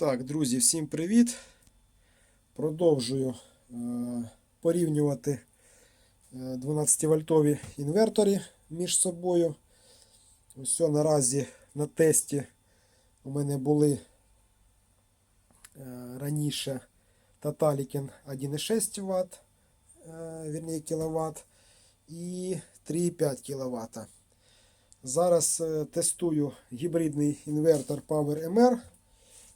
Так, друзі, всім привіт. Продовжую е, порівнювати 12-вольтові інвертори між собою. Ось наразі на тесті у мене були е, раніше Tataliken 1,6 Вт, е, вірніше кВт і 3,5 кВт. Зараз е, тестую гібридний інвертор Power MR.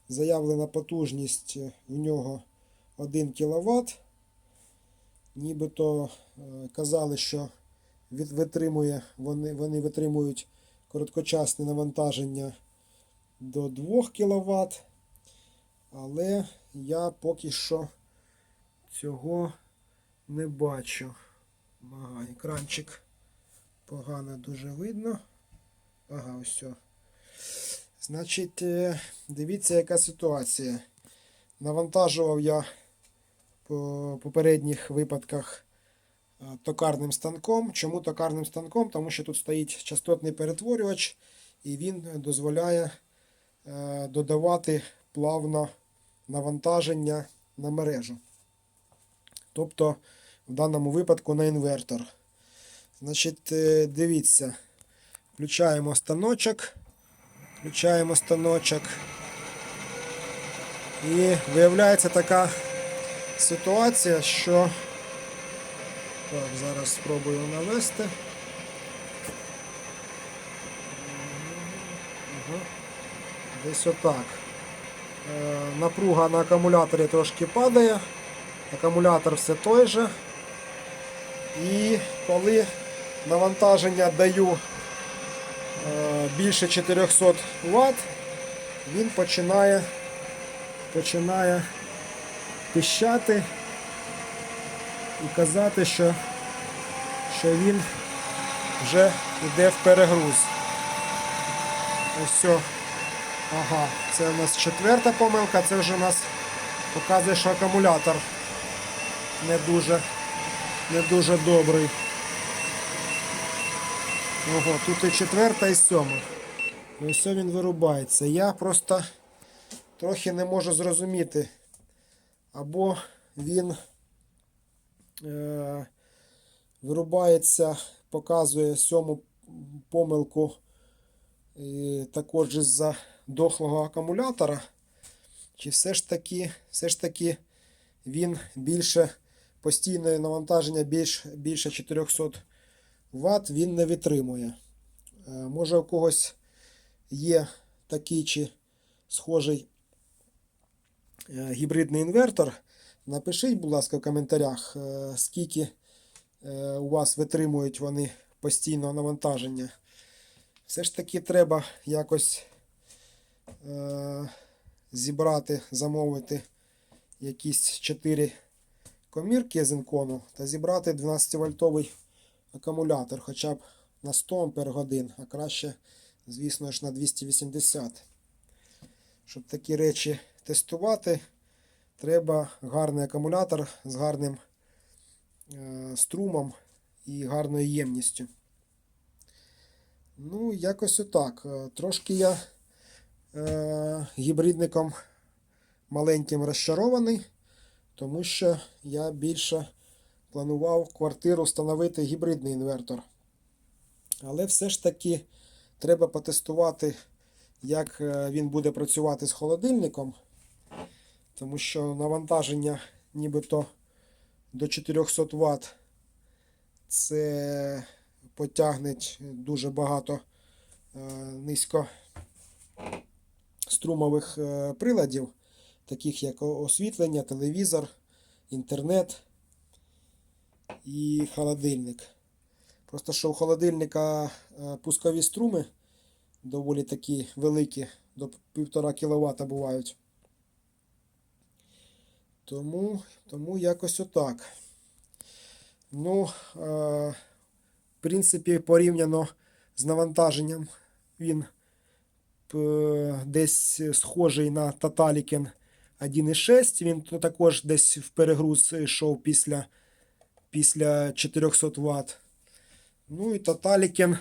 Заявлена потужність е, в нього 1 кВт. Нібито е, казали, що витримує, вони, вони витримують короткочасне навантаження до 2 кВт. Але я поки що цього не бачу. Ага, екранчик погано дуже видно. Ага, ось. Значить, е, дивіться, яка ситуація. Навантажував я по попередніх випадках е, токарним станком. Чому токарним станком? Тому що тут стоїть частотний перетворювач, і він дозволяє е, додавати плавно навантаження на мережу. Тобто, в даному випадку на інвертор. Значить, дивіться, включаємо станочок. Включаємо станочок. І виявляється така ситуація, що так, зараз спробую навести. Десь отак. Е, Напруга на акумуляторі трошки падає. Акумулятор все той же. І коли навантаження даю більше 400 Вт, він починає, починає пищати і казати, що, що він вже йде в перегруз. Ось. Ага, це у нас четверта помилка, це вже у нас показує, що акумулятор не дуже, не дуже добрий. Ого, тут і четверта, і сьома. І ось він вирубається. Я просто трохи не можу зрозуміти. Або він е, вирубається, показує сьому помилку і також із-за дохлого акумулятора. Чи все ж таки, все ж таки він більше постійне навантаження більш, більше 400 Вт він не витримує. Е, Може у когось є такий чи схожий е, гібридний інвертор. Напишіть, будь ласка, в коментарях, е, скільки у вас витримують вони постійного навантаження. Все ж таки треба якось зібрати, замовити якісь 4 комірки з інкону та зібрати 12-вольтовий акумулятор хоча б на 100 Ампер годин, а краще, звісно ж, на 280. Щоб такі речі тестувати, треба гарний акумулятор з гарним е, струмом і гарною ємністю. Ну, якось отак. Е, Трошки я е, гібридником маленьким розчарований, тому що я більше планував квартиру встановити гібридний інвертор. Але все ж таки треба потестувати, як е, він буде працювати з холодильником, тому що навантаження нібито до 400 Вт це потягне дуже багато е, низько струмових е, приладів, таких як освітлення, телевізор, інтернет і холодильник. Просто що у холодильника е, пускові струми доволі такі великі, до 1,5 кВт бувають. Тому, тому якось отак. Ну, е, в принципі, порівняно з навантаженням, він е, десь схожий на Tataliken 1.6. Він також десь в перегруз йшов після після 400 Вт. Ну і Таталікен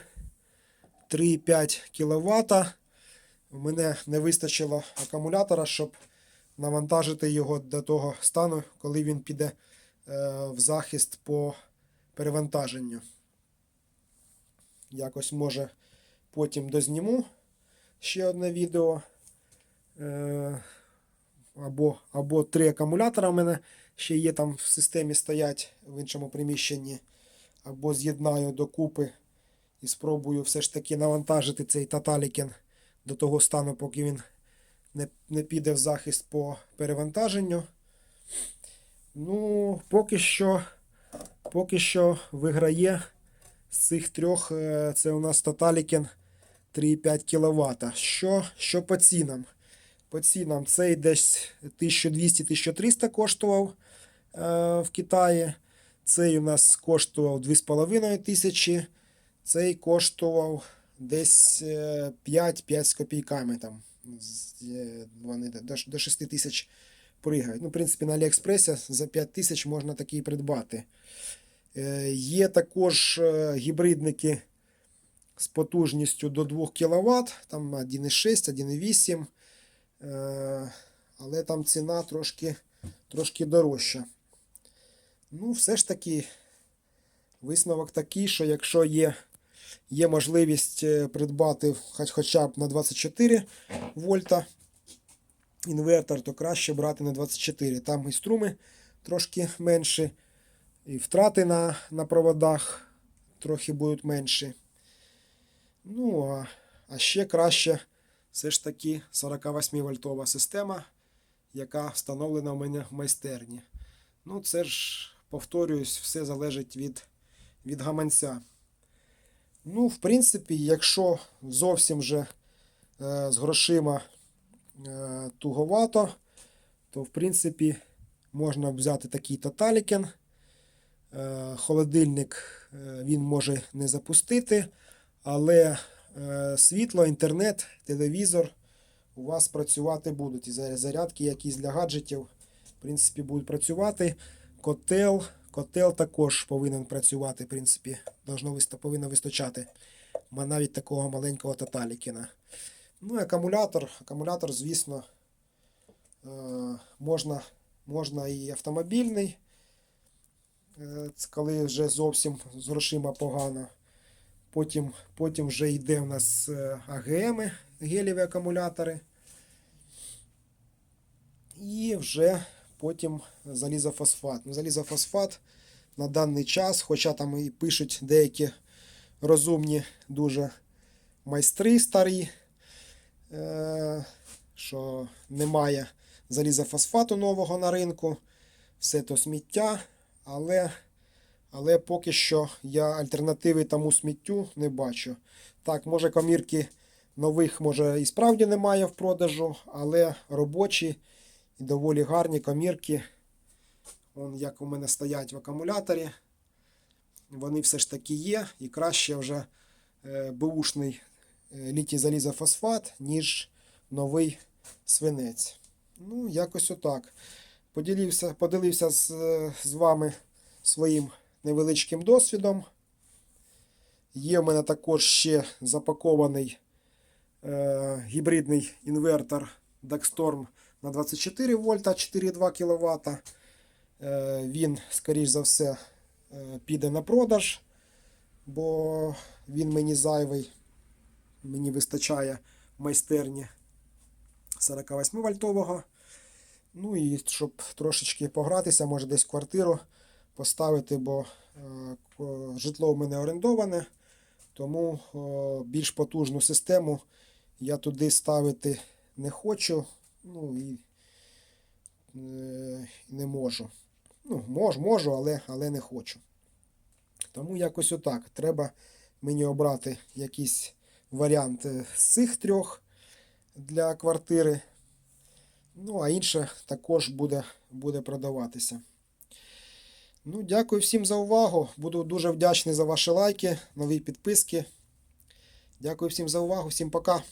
3,5 кВт. У мене не вистачило акумулятора, щоб навантажити його до того стану, коли він піде е, в захист по перевантаженню. Якось може потім дозніму ще одне відео. Е, або, або три акумулятора в мене ще є там в системі стоять в іншому приміщенні. Або з'єднаю докупи і спробую все ж таки навантажити цей Таталікен до того стану, поки він не, не піде в захист по перевантаженню. Ну, поки що, поки що виграє з цих трьох. е, Це у нас Таталікен 3,5 кВт. Що, що по цінам? По цінам цей десь 1200-1300 коштував е, в Китаї. Цей у нас коштував 2500. Цей коштував десь е, 5-5 з копійками. Там. Е, Вони до, до 6 тисяч пригають. Ну, в принципі, на Аліекспресі за 5 тисяч можна такий придбати. Е, Є також е, гібридники з потужністю до 2 кВт, там 1,6, 1,8. Е, Але там ціна трошки, трошки дорожча. Ну, все ж таки, висновок такий, що якщо є, є можливість е, придбати хоч, хоча б на 24 вольта інвертор, то краще брати на 24. Там і струми трошки менші, і втрати на, на проводах трохи будуть менші. Ну, а, а ще краще все ж таки 48 вольтова система, яка встановлена у мене в майстерні. Ну, це ж, повторююсь, все залежить від, від гаманця. Ну, в принципі, якщо зовсім вже е, з грошима е, туговато, то в принципі можна взяти такий Таталікен. Е, холодильник е, він може не запустити, але світло, інтернет, телевізор у вас працювати будуть. І зарядки якісь для гаджетів, в принципі, будуть працювати. Котел, котел також повинен працювати, в принципі, повинно вистачати. Навіть такого маленького Таталікіна. Ну і акумулятор. Акумулятор, звісно, е, можна, можна і автомобільний. Е, коли вже зовсім з грошима погано. Потім, потім вже йде у нас е, АГМ, геліві акумулятори. І вже потім залізофосфат. Ну, залізофосфат на даний час, хоча там і пишуть деякі розумні дуже майстри старі, е, що немає залізофосфату нового на ринку, все то сміття, але, але поки що я альтернативи тому сміттю не бачу. Так, може комірки нових може і справді немає в продажу, але робочі і доволі гарні комірки. Вон як у мене стоять в акумуляторі. Вони все ж таки є. І краще вже е, бушний е, літій залізофосфат, ніж новий свинець. Ну, якось отак. Поділився, поділився з, е, з вами своїм невеличким досвідом. Є в мене також ще запакований е, гібридний інвертор Dagstorm на 24 вольта 4,2 кВт. Е, він, скоріш за все, е, піде на продаж, бо він мені зайвий. Мені вистачає майстерні 48 вольтового. Ну і щоб трошечки погратися, може десь квартиру поставити, бо е, житло в мене орендоване, тому більш потужну систему я туди ставити не хочу. Ну і е, не можу. Ну, мож, можу, але, але не хочу. Тому якось отак. Треба мені обрати якийсь варіант е, з цих трьох для квартири. Ну, а інше також буде, буде продаватися. Ну, дякую всім за увагу. Буду дуже вдячний за ваші лайки, нові підписки. Дякую всім за увагу. Всім пока.